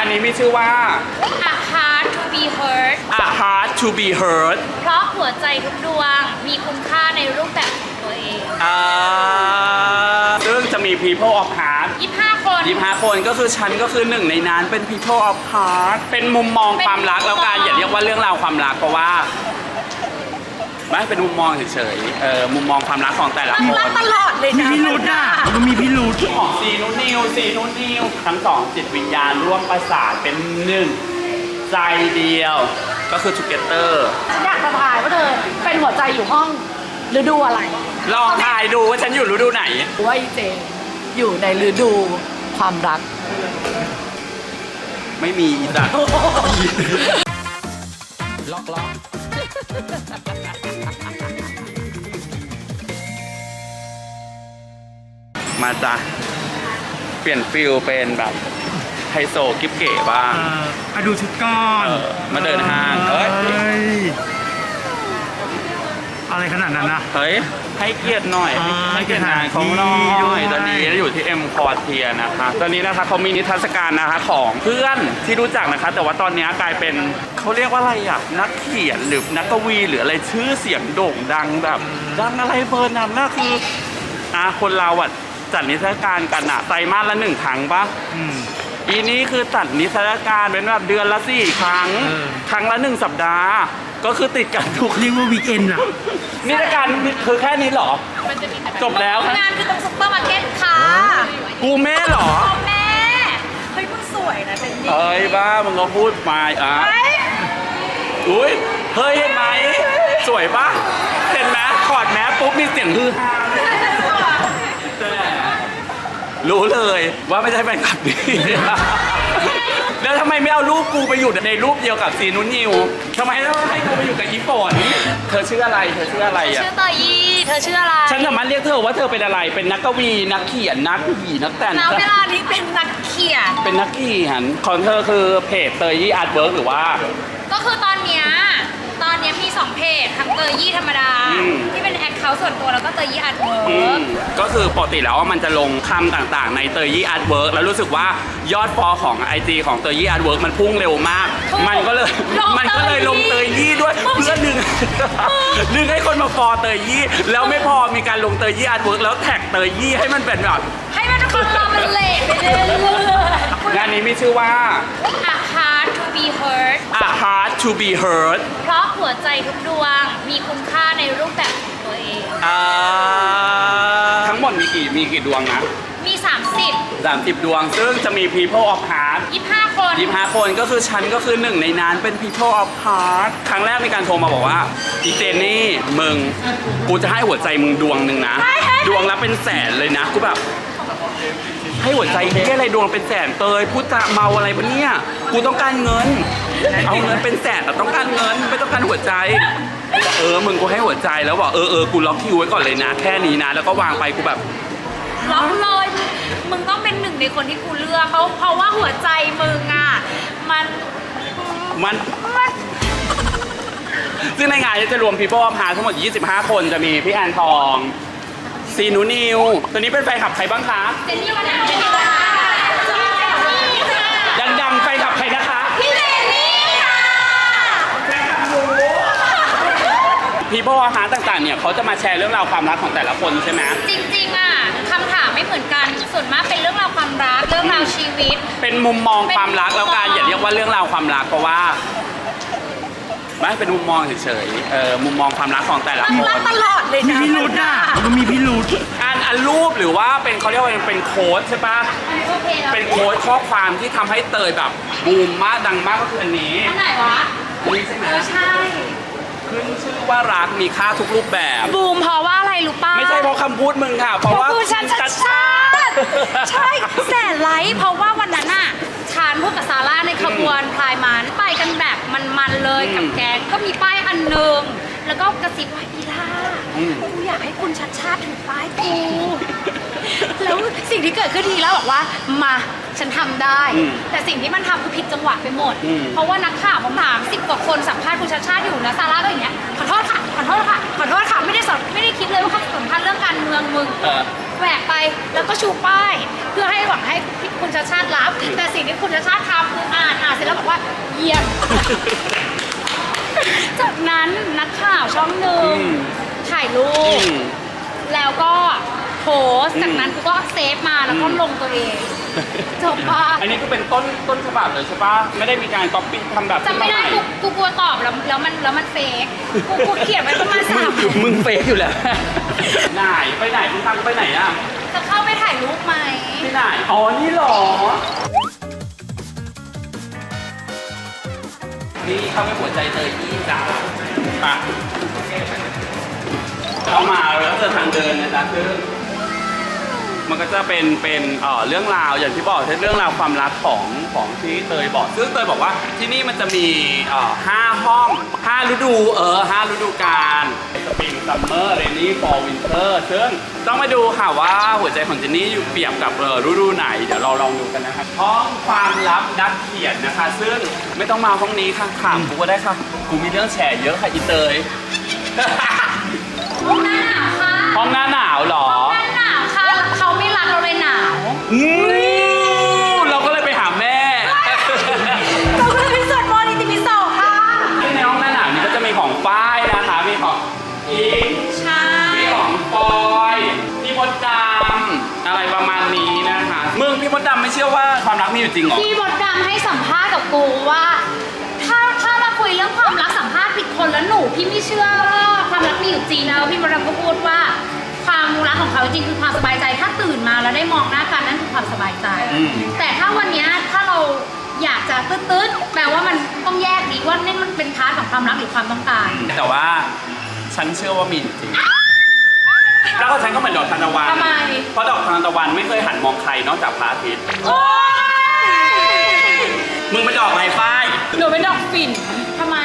านนี้มีชื่อว่า A Heart to be Heard A Heart to be Heard เพราะหัวใจทุกดวงมีคุณค่าในรูปแบบของตัวเองอ่าซึ่งจะมี People of Heart 25 คน 25 คนก็คือฉันก็คือหนึ่งในนั้นเป็น People of Heart เป็นมุมมองความรักแล้วกันอย่าเรียกว่าเรื่องราวความรักเพราะว่า ไม่เป็นมุมมองเฉยๆเออมุมมองความรักของแต่ละมันคนรักตลอดเลยมีนะพิรุธอะมันมีพิรุธของซีนุนิวซีนุนิวทั้งสองจิตวิญญาณร่วมประสานเป็นหนึ่งใจเดียว ก็คือ Together ฉันอยากจะทายว่าเธอเป็นหัวใจอยู่ห้องฤดูอะไรลองทายดูว่าฉันอยู่ฤดูไหนว่าอีเจนอยู่ในฤดูความรัก ไม่มีอีสัตว์ล็อกล็อก มาจ้ะเปลี่ยนฟิลเป็นแบบไฮโซกิ๊บเก๋บ้างเอ่อมาดูชุดก่อนเออมาเดินห้างเอ้ย ยอะไรขนาดนั้นนะ เฮ้ย ให้เกียรติหน่อยอ่าให้เกียรติงานเขาหน่ให้เกียรติอยด้วยตอนนี้อยู่ที่เอ็มคอร์เทียนะคะตอนนี้นะคะเขามีนิทรรศการนะคะของเพื่อนที่รู้จักนะคะ แต่ว่าตอนนี้กลายเป็นเขาเรียกว่าอะไรอะนักเขียนหรือนักกวี หรืออะไรชื่อเสียงโด่งดังแบบ ดังอะไรเบอร์นั้นน่ะคืออะคนเราอะ จัดนิทรรศการกันอะไตรมาสละหนึ่งครั้งปะอืม ปีนี้คือจัดนิทรรศการเป็นแบบเดือนละสี่ครั้ง เออ ครั้งละหนึ่งสัปดาห์ ก็คือติดกันทุกเรียกว่าวีคเอนด์อะนิทรรศการคือแค่นี้เหรอ จบแล้ว งานคือตรงซุปเปอร์มาร์เก็ตค่ะกูแม่เหรอ พ่อแม่ เฮ้ยมึงสวยนะเจนนี่เอ้ยบ้ามึงก็พูดมาอะ เฮ้ยอุ้ยเฮ้ยเห็นไหม สวยปะเห็นไหมถอดแมสปุ๊บมีเสียงฮือฮา รู้เลยว่าไม่ใช่แฟนคลับดี แล้วทำไมไม่เอารูปกูไปอยู่ในรูปเดียวกับซีนุนนิวทำไมต้องให้กูไปอยู่กับอีฝนเธอชื่ออะไร เธอชื่ออะไรอะ ชื่อเตยยี่เธอชื่ออะไรฉันสามารถเรียกเธอว่าเธอเป็นอะไร เป็นนักกวีนักเขียนนักหีนักแต่งณเวลานี้เป็นนักเขียน เป็นนักเขียนของเธอคือเพจเตยยี่อาร์ตเวิร์กหรือว่า ก็คือตอนเนี้ยตอนเนี้ยมีสองเพจทั้งเตยยี่ธรรมดาอืม ที่ เป็นแอคเคาท์ส่วนตัวแล้วก็เตยยี่อาร์ตเวิอืร์มก ก็คือปกติแล้วมันจะลงคำต่างๆ ในเตยยี่อาร์ตเวิร์กแล้วรู้สึกว่ายอดฟอลของ IG ของเตยยี่อาร์ตเวิร์กมันพุ่งเร็วมากมันก็เลยมันก็เลยลงเตยยี่ด้วยเพื่อดึงดึงให้คนมาฟอลเตยยี่แล้วไม่พอมีการลงเตยยี่อาร์ตเวิร์กแล้วแท็กเตยยี่ให้มันเป็นแบบให้มันคนเรามันเลทไปเรื่อยงานนี้มีชื่อว่าๆ A Heart to be Heard A Heart to be Heard เพราะหัวใจทุกดวงมีคุณค่าในรูปแบบของ ตัวเอง อ่าทั้งหมดมีกี่มีกี่ดวงนะมี 30 30 ดวง ซึ่งจะมี People of Heart 25 คน 25 คนก็คือฉันก็คือหนึ่งในนั้นเป็น People of Heart ครั้งแรกมีการโทรมาบอกว่าอีเจนนี่มึงกูจะให้หัวใจมึงดวงหนึ่งนะ ดวงละเป็นแสนเลยนะกูแบบ ให้หัวใจแค่อะไรดวงเป็นแสนเตยพูดจะเมาอะไรปะเนี่ย กูต้องการเงิน เอาเงินเป็นแสนแต่ต้องการเงินไม่ต้องการหัวใจ เออมึงกูให้หัวใจแล้วบอกเออเออกูล็อกคิวไว้ก่อนเลยนะ แค่นี้นะ แล้วก็วางไปกูแบบ ล็อกเลย มึงต้องเป็นหนึ่งในคนที่กูเลือกเขาเพราะว่าหัวใจมึงอะ มันมันซึ่งในงานจะรวม People of Heart ทั้งหมด 25 คนจะมีพี่แอนทอง ซีนูนิว ตัวนี้เป็นแฟนคลับใครบ้างคะเจนนี่วันนั้นเจนนี่วันนั้น ดังๆแฟนคลับใครนะคะ พี่เจนนี่ค่ะ People of Heart ต่างๆเนี่ยเขาจะมาแชร์เรื่องราวความรักของแต่ละคนใช่ไหมจริงๆอะคำถามไม่เหมือนกัน ส่วนมากเป็นเรื่องราวความรัก เรื่องราวชีวิต เป็นมุมมองความรักแล้วกันอย่าเรียกว่าเรื่องราวความรักเพราะว่าไม่เป็นมุมมองเฉยๆเออมุมมองความรักของแต่ละมันคนรักตลอดเลยมีนะพิรุธอะมันมีพิรุธอันอันรูปหรือว่าเป็นเขาเรียกว่าเป็นโค้ดใช่ปะโอเคแล้วเป็นโค้ดข้อความที่ทำให้เตยแบบบูมมากดังมากก็คืออันนี้อันไหนวะอันนี้ใช่ไหมเออใช่ ขึ้นชื่อว่ารักมีค่าทุกรูปแบบ บูมเพราะว่าอะไรรู้ป้าไม่ใช่เพราะคำพูดมึงค่ะ เพราะว่าพูดชัดชัดชัดใช่แสนไลค์เพราะว่าวันนั้นน่ะชานพูดกับซาร่าในขบวนพลายมันไปกันแบบมันๆเลยกับแกงก็มีป้ายอันหนึ่งแล้วก็กระซิบว่าอีล่ากูอยากให้คุณชัดชาติถือป้ายกูแล้วสิ่งที่เกิดขึ้นทีแล้วบอกว่ามา ฉันทำได้แต่สิ่งที่มันทำคือผิดจังหวะไปหมดเพราะว่านักข่าวผมถามสิบกว่าคนสัมภาษณ์คุณชัดชาติอยู่นะซาร่าก็อย่างเงี้ยขอโทษค่ะขอโทษค่ะขอโทษค่ะไม่ได้สอนไม่ได้คิดเลยว่าเขาสัมภาษณ์เรื่องการเมืองมึง เออ แหวกไปแล้วก็ชูป้าย เพื่อให้หวังให้คุณชาติชาติรับ แต่สิ่งที่คุณชาติชาติทำคืออแล้วบอกว่าเยี่ยม จากนั้นนักข่าวช่องหนึ่งอืม ถ่ายรูอืป ม แล้วก็โพสต์จากนั้นกูก็เซฟมาแล้วก็อืมลงตัวเอง จบปะอันนี้ก็เป็นต้นต้นฉบับเลยใช่ปะไม่ได้มีการก๊อปปี้ทำแบบจำไม่ได้ขึ้กูนาใหกูกลัวตอบแล้วแล้วมันแล้วมันเฟกกูกูเขียนไว้ประมาณสามมึงเฟกอยู่แล้วไหนไปไหนมึงตั้งไปไหนอะจะเข้าไปถ่ายรูปไหมที่ไหนอ๋อนี่เหรอนี่เข้าไปหัวใจเตยยี่จ้าปะเข้ามาแล้วเจอทางเดินนะจ๊ะคือ มันก็จะเป็นเป็นเอ่อเรื่องราวอย่างที่บอกเป็นเรื่องราวความรักของของที่เตยบอก ซึ่งเตยบอกว่าที่นี่มันจะมีเอ่อห้าห้องห้าฤดูเออห้าฤดูกาลสปริงซัมเมอร์เรนนี่ฟอร์วินเตอร์ซึ่งต้องมาดูค่ะว่าหัวใจของเจนนี่อยู่เปรียบกับเออฤดูไหน เดี๋ยวเราลองดูกันนะครับห้องความลับนักเขียนนะคะ ซึ่งไม่ต้องมาห้องนี้ค่ะถามกูก็ได้ค่ะกูมีเรื่องแฉเยอะค่ะอีเตย ห้องหน้าหนาวค่ะ ห้องหน้าหนาวเหรอ มรักมีอยู่จริงเหรอ พี่มดดำให้สัมภาษณ์กับกูว่า ถ้าถ้ามาคุยเรื่องความรักสัมภาษณ์ผิดคนแล้วหนูพี่ไม่เชื่อว่าความรักมีอยู่จริงนะพี่มดดำก็พูดว่า ความรักของเขาจริงคือความสบายใจ ถ้าตื่นมาแล้วได้มองหน้ากันนั่นคือความสบายใจ อืม แต่ถ้าวันเนี้ยถ้าเราอยากจะตื้ดๆแปลว่ามันต้องแยกดีว่านี่มันเป็นพาร์ทของความรักหรือความต้องการ แต่ว่าฉันเชื่อว่ามีอยู่จริง แล้วก็ฉันก็เหมือนดอกทานตะวันทำไม เพราะดอกทานตะวันไม่เคยหันมองใครนอกจากพระอาทิตย์ โอ๊ย มึงเป็นดอกอะไรฝ้ายหนูเป็นดอกฝิ่นทำไม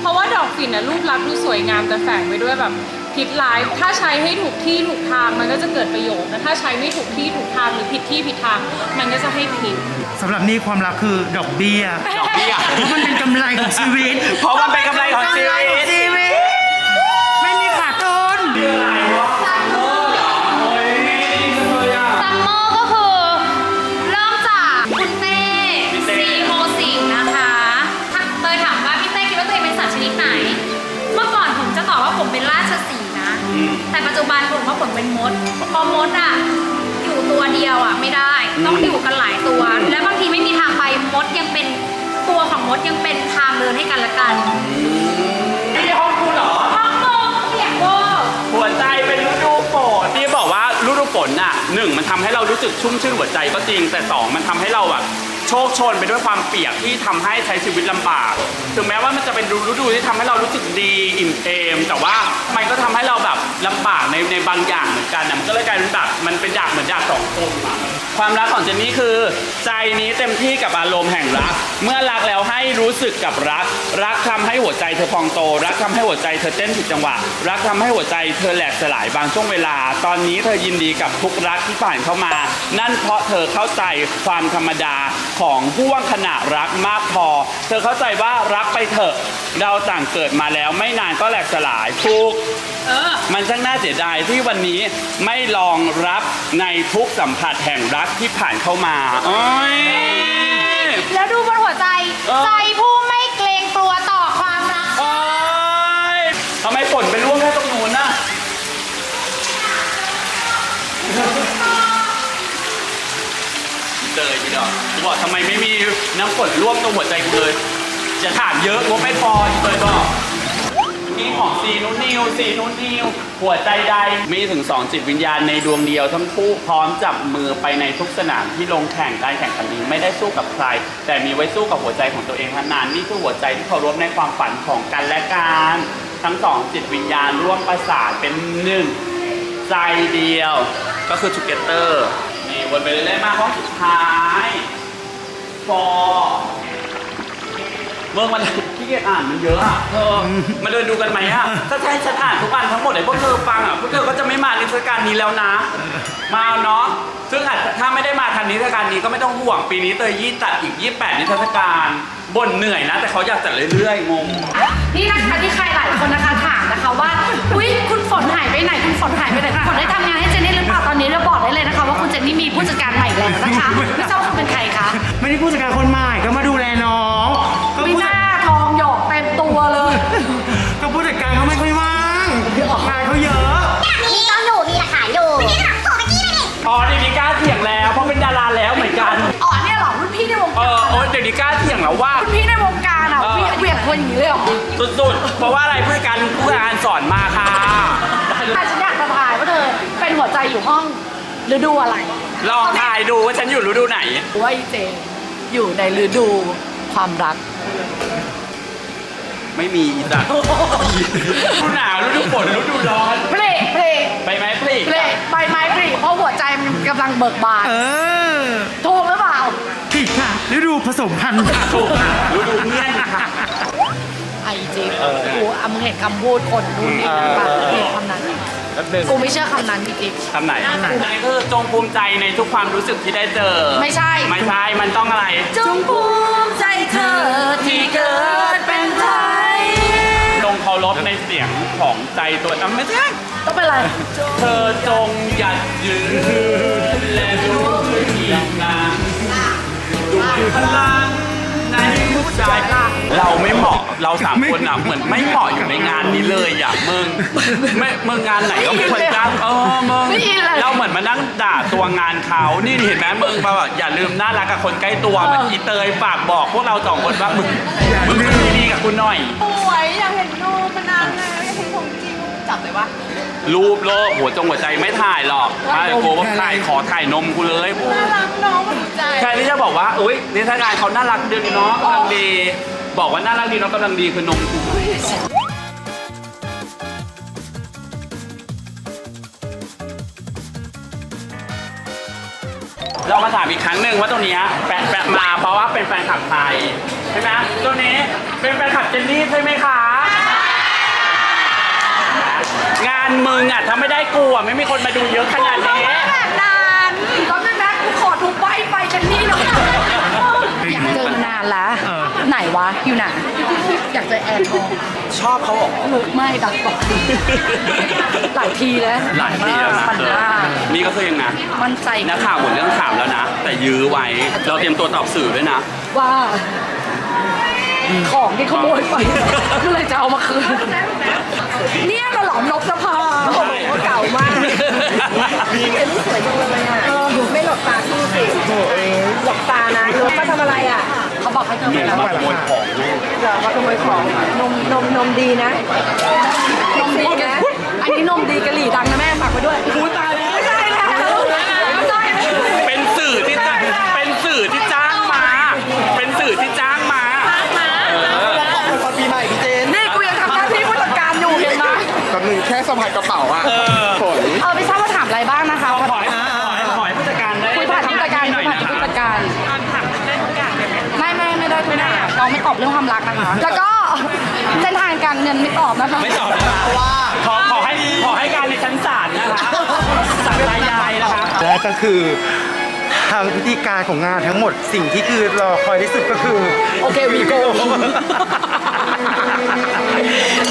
เพราะว่าดอกฝิ่นน่ะรูปลักษณ์ดูสวยงามแต่แฝงไปด้วยแบบพิษร้าย ถ้าใช้ให้ถูกที่ถูกทางมันก็จะเกิดประโยชน์แต่ถ้าใช้ไม่ถูกที่ถูกทางหรือผิดที่ผิดทาง มันก็จะให้ผิด สำหรับนี่ความรักคือดอกเบี้ยดอกเบี้ย เพราะมันเป็นกำไรของชีวิต เพราะมันเป็นกำไรของชีวิต บันผมว่าผมเป็นมดเพอมดอะอยู่ตัวเดียวอะไม่ได้ ต้องอืมอยู่กันหลายตัว และบางทีไม่มีทางไปมดยังเป็นตัวของมดยังเป็นทางเดินให้กันและกันนี่ห้องคุณเหรอห้องโมงเปียกโวหัวใจเป็นฤดูฝนที่บอกว่าฤดูฝนน่ะหนึ่งมันทำให้เรารู้สึกชุ่มชื่นหัวใจก็จริงแต่สองมันทำให้เราแบบ โชคชนไปด้วยความเปียกที่ทำให้ใช้ชีวิตลำบาก ถึงแม้ว่ามันจะเป็นฤดูที่ทำให้เรารู้สึกดีอิ่มเอม แต่ว่ามันก็ทำให้เราแบบลำบากในในบางอย่างเหมือนกันนะมันก็เลยกลายเป็นแบบมันเป็นดาบเหมือนดาบสองคมอะ ความรักของเจนนี่คือ ใจนี้เต็มที่กับอารมณ์แห่งรัก เมื่อรักแล้วให้รู้สึกกับรัก รักทำให้หัวใจเธอพองโต รักทำให้หัวใจเธอเต้นผิดจังหวะ รักทำให้หัวใจเธอแหลกสลายบางช่วงเวลา ตอนนี้เธอยินดีกับทุกรักที่ผ่านเข้ามา นั่นเพราะเธอเข้าใจความธรรมดาของห่วงขณะรักมากพอ เธอเข้าใจว่ารักไปเถอะ เราต่างเกิดมาแล้วไม่นานก็แหลกสลายทุก เออ มันช่างน่าเสียดายที่วันนี้ไม่ลองรับในทุกสัมผัสแห่งรักที่ผ่านเข้ามาโอ้ย แล้วดูบนหัวใจ เออ ใจผู้ไม่เกรงกลัวต่อความรัก โอ้ยทำไมฝนเป็นร่วงแค่ตรงนู้นน่ะเตยพี่ดอกกูบอกทำไมไม่มีน้ำฝนร่วงตรงหัวใจกูเลย จะถามเยอะงบไม่พออีเตยบอก มีของซีนุนิวซีนุนิวหัวใจใดมีถึง 2 จิตวิญญาณในดวงเดียวทั้งคู่พร้อมจับมือไปในทุกสนามที่ลงแข่งการแข่งขันนี้ไม่ได้สู้กับใคร แต่มีไว้สู้กับหัวใจของตัวเองเท่านั้นนี่คือหัวใจที่เคารพในความฝันของกันและกันทั้งสองจิตวิญญาณร่วมประสานเป็นหนึ่งใจเดียว ก็คือ together นี่วนไปเรื่อยๆมาห้องสุดท้าย for เมื่อมัน เกียจอ่านมันเยอะอะเธอมาเดินดูกันไหมอะถ้าใช้ฉันอ่านทุกอันทั้งหมดไอ้พวกเธอฟังอะพวกเธอก็จะไม่มานิทรรศการนี้แล้วนะ มาเนาะซึ่งอาจจะถ้าไม่ได้มาทันนิทรรศการนี้ก็ไม่ต้องห่วงปีนี้เตยยี่ตัดอีก 28 นิทรรศการบ่นเหนื่อยนะ แต่เขาอยากจัดเรื่อยๆงงนี่นะคะที่ใครหลายคนนะคะถามนะคะว่าอุ๊ยคุณฝนหายไปไหนคุณฝนหายไปไหนคุณฝนได้ทำงานให้เจนนี่หรือเปล่าตอนนี้เราบอกได้เลยนะคะ ว่าคุณเจนนี่มีผู้จัดการใหม่แล้วนะคะไม่ทราบว่าคุณเป็นใครคะไม่ได้ผู้จัดการคนใหม่ก็มาดูแลน้อง ก็ผู้จัดการเขาไม่ค่อยว่างงานเขาเยอะมีต้องอยู่มีหลักฐานอยู่นี่หลักโผล่ไกี้ไปดิอ๋อเดนี้ก้าเถียงแล้ว เพราะเป็นดาราแล้วเหมือนกัน อ๋อเนี่ยเหรอพี่ในวงการออเดนี้กล้าเถียงแล้วว่า รุ่พี่ในวงการอะเออ เหวียงคนอย่างนี้เลยเหรอสุดๆ เพราะว่าอะไรผู้จัดการผู้จัดการสอนมาค่ะ แต่ฉันอยากจะถ่ายว่าเธอเป็นหัวใจอยู่ห้องฤดูอะไรลองถ่ายดูว่าฉันอยู่ฤดูไหน ว่าอีเจนอยู่ในฤดูความรัก ไม่มีอีสัตว์ฤดูหนาวฤดูฝนฤดูร้อน เพลงเพลงไปไหมพลีกเพลงใบไม้ผลิเพราะหัวใจมันกำลังเบิกบานเออถูกหรือเปล่าผิดค่ะฤดูผสมพันธุ์ค่ะถูกค่ะฤดูเงี้ยนค่ะไอจิ๊บกูอะมึงเห็นคำพูดคนนู่นนี่นั่นปะเห็นคำนั้นกูไม่เชื่อคำนั้นจริงคำไหนคำไหนคือจงภูมิใจในทุกความรู้สึกที่ได้เจอ ไม่ใช่ ไม่ใช่ มันต้องอะไร จงภูมิใจเธอที่เกิดเป็นไทยจ งเคารพในเสียงของใจตัวเองไม่ใช่ต้องเป็นอะไร เธอจงหยัดยืนและรู้ที่นางด้วยพลังในหัวใจ เราไม่เหมาะเราสามคนอะเหมือนไม่เหมาะอยู่ในงานนี้เลยอะมึงไม่มึงงานไหนก็ไม่ควรจ้างเออมึงไม่อินเลย เราเหมือนมานั่งด่าตัวงานเขานี่เห็นไหมมึงมาแบบอย่าลืมน่ารักกับคนใกล้ตัวเหมือนอีเตยฝากบอกพวกเราสองคนว่ามึงมึงเป็นดีๆกับคุณหน่อย สวยอยากเห็นรูปมานานแล้วอยากเห็นของจริงจับเลยวะรูปโลกหัวจงหัวใจไม่ถ่ายหรอกถ้าโกว่าถ่ายขอถ่ายนมกูเลยน่ารักน้องหัวใจ แค่ที่จะบอกว่าอุ้ยนิทรรศการเขาน่ารักดีเนาะกำลังดี บอกว่าน่ารักดีเนาะกำลังดีคือนมกูเรามาถามอีกครั้งหนึ่งว่าตรงเนี้ยแปะแปะมาเพราะว่าเป็นแฟนคลับไทยใช่ไหมตรงนี้เป็นแฟนคลับเจนนี่ใช่ไหมคะ งานมึงอะถ้าไม่ได้กูอะไม่มีคนมาดูเยอะขนาดนี้แบบนั้นก็ไม่แม่กูขอดูใบไปกันนี่หน่อยอยากเจอมานานแล้วไหน วะอยู่ไหนอยากเจอแอนทองชอบเขาเหรอไม่ดักบอกหลายทีแล้วหลายทีแล้วนะปัญหานี่ก็คือยังไงมั่นใจนักข่าวหมดเรื่องถามแล้วนะ แต่ยื้อไว้ เราเตรียมตัวตอบสื่อด้วยนะ ว่าของที่ขโมยไปเมื่อไหรจะเอามาคืน เนี่ยมาหลอมนกนภาโอ้โหเก่ามากเอ็มสวยจังเลยอะไม่หลบตาพี่สิโอ้ยหลบตานะหลบมาทำอะไรอะ เขาบอกให้เธอไปแล้วมาขโมยของลูกเหรอมาขโมยของนมนมนมดีนะนมดีนะอันนี้นมดีกะหรี่ดังนะแม่ฝากไว้ด้วยกูตายแล้วไม่ได้แล้วไม่ได้แล้วเป็นสื่อที่จ้างเป็นสื่อที่จ้างมา เป็นสื่อที่จ้างมาเออตอนปีใหม่พี่เจนนี่กูยังทำหน้าที่ผู้จัดการอยู่เห็นไหมแป๊บนึงแค่สะพายกระเป๋าอะเออฝนเออไม่ทราบว่า อย่างเราไม่ตอบเรื่องความรักนะคะ แล้วก็เส้นทางการเงินไม่ตอบนะคะ ไม่ตอบนะคะขอขอให้ขอให้การในชั้นศาลนะคะศาลายายนะคะและก็คือทางพิธีการของงานทั้งหมดสิ่งที่คือรอคอยที่สุดก็คือ โอเควีโก้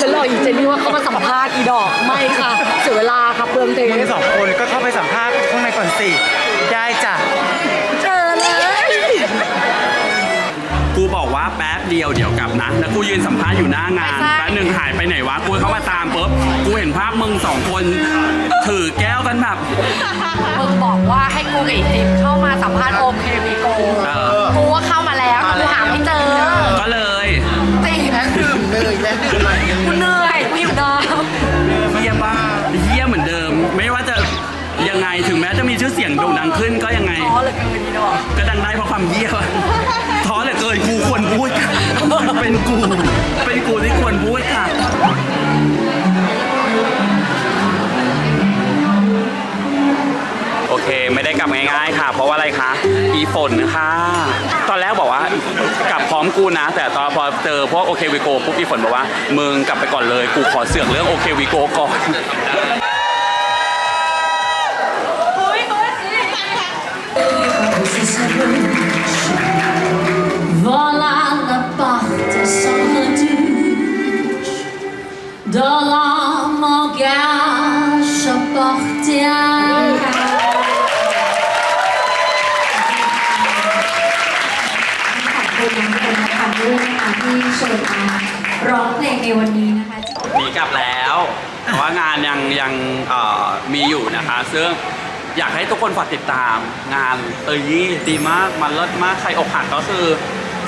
จะรออีเจนนี่ว่าเขามาสัมภาษณ์อีดอกไม่ค่ะเสียเวลาค่ะเปลืองเทมึงปสองคนก็เข้าไปสัมภาษณ์ข้างในก่อนสิ ได้จ้ะ แป๊บเดียวเดี๋ยวกลับนะ แล้วกูยืนสัมภาษณ์อยู่หน้างานแป๊บหนึ่งหายไปไหนวะกูเข้ามาตามปุ๊บกูเห็นภาพมึงสองคนถือแก้วกันแบบมึงบอกว่าให้กูกับอีเจนเข้ามาสัมภาษณ์โอเควีโก้เออกูว่าเข้ามาแล้วแต่กูหาไม่เจอก็เลย จริงดื่มเลยแม่ดื่มเลย กูเหนื่อย ถึงแม้จะมีชื่อเสียงโด่งดังขึ้นก็ยังไงอ๋อเหลือเกินนี่ดอกก็ดังได้เพราะความเยี่ยท้อเหลือเกินกูควรพูดค่ะเป็นกู เป็นกูที่ควรพูดค่ะโอเคไม่ได้กลับง่ายๆค่ะ เพราะว่าอะไรคะอีฝนค่ะ ตอนแรกบอกว่ากลับพร้อมกูนะ แต่ตอนพอเจอพวกโอเควิโกปุ๊บอีฝนบอกว่ามึงกลับไปก่อนเลย กูขอเสือกเรื่องโอเควิโกก่อน ที่เชิญมาร้องเพลงในวันนี้นะคะหนีกลับแล้ว เพราะว่างานยังยังเอ่อมีอยู่นะคะ ซึ่งอยากให้ทุกคนฝากติดตามงานเตยยี่ดีมาก มันเลิศมาก ใครอกหักก็คือ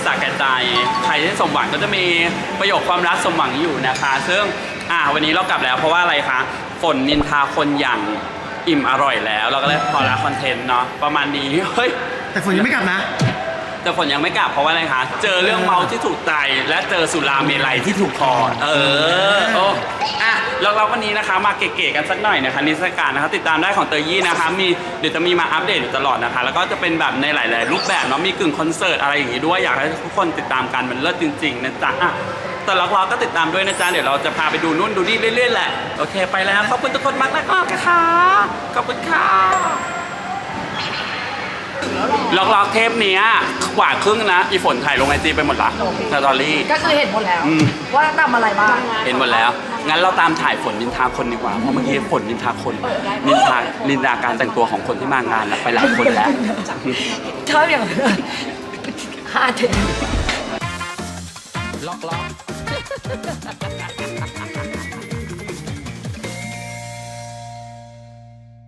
สาแก่ใจใครที่สมหวังก็จะมีประโยคความรักสมหวังอยู่นะคะ ซึ่งอ่าวันนี้เรากลับแล้วเพราะว่าอะไรคะฝนนินทาคนอย่างอิ่มอร่อยแล้ว เราก็เลยพอละคอนเทนต์เนาะประมาณนี้เฮ้ย แต่ฝนยังไม่กลับนะ แต่ฝนยังไม่กลับเพราะว่าอะไรคะเจอเรื่องเมาที่ถูกใจและเจอสุราเมลัยที่ถูกคอเออโอ้อะแล้วเราวันนี้นะคะมาเก๋ๆกันสักหน่อยนะคะนิทรรศการนะคะติดตามได้ของเตยยี่นะคะ มีเดี๋ยวจะมีมาอัปเดตอยู่ตลอดนะคะ แล้วก็จะเป็นแบบในหลาย ๆ รูปแบบเนาะมีกึ่งคอนเสิร์ตอะไรอย่างงี้ด้วยอยากให้ทุกคนติดตามกันมันเลิศจริง ๆ นะจ๊ะอะแต่ล็อกๆก็ติดตามด้วยนะจ๊ะเดี๋ยวเราจะพาไปดูนู่นดูนี่เรื่อย ๆ แหละโอเค ไปแล้วขอบคุณทุกคนมากๆนะคะขอบคุณค่ะ ล็อกๆเทปเนี้ยกว่าครึ่งนะ อีฝนถ่ายลงไอจีไปหมดละสตอรี่ ก็คือเห็นหมดแล้ว อืม ว่าทำอะไรบ้างเห็นหมดแล้ว งั้นเราตามถ่ายฝนนินทาคนดีกว่า เพราะเมื่อกี้ฝนนินทาคน นินทานินทาการแต่งตัวของคนที่มางานแล้วไปหลายคนแล้ว ชอบอย่างห้าเทนล็อกล็อก